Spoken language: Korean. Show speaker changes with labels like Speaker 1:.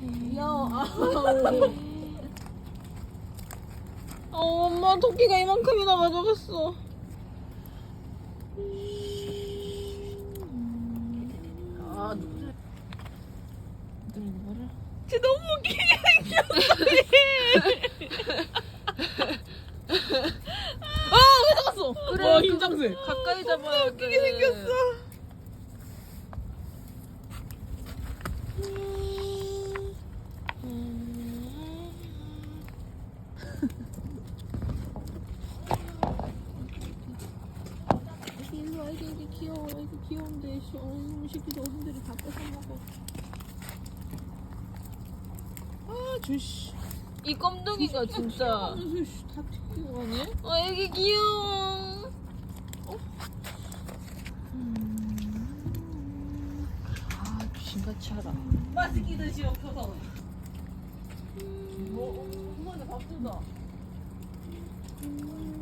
Speaker 1: 귀여워.
Speaker 2: 어, 엄마 토끼가 이만큼이나 가져갔어.
Speaker 1: 아, 누구?
Speaker 2: 쟤 너무 웃기게 생겼어. 아, 왜 나갔어?
Speaker 1: 그래,
Speaker 2: 와, 김장세.
Speaker 1: 가까이 잡아야 돼.
Speaker 2: 웃기게 생겼어.
Speaker 1: 와, 애기, 귀여워. 애기 귀여운데, 씨. 어, 새끼들 어른들이 다 뺏어먹어.
Speaker 2: 아, 저씨.
Speaker 1: 이 껌둥이가 진짜.
Speaker 2: 씨, 다 튀기고 가네.
Speaker 1: 어, 애기 귀여워.
Speaker 2: 아, 귀신같이 하라.
Speaker 1: 맛있기듯이 없어서. 뭐, 어머니 밥 준다.
Speaker 2: 음.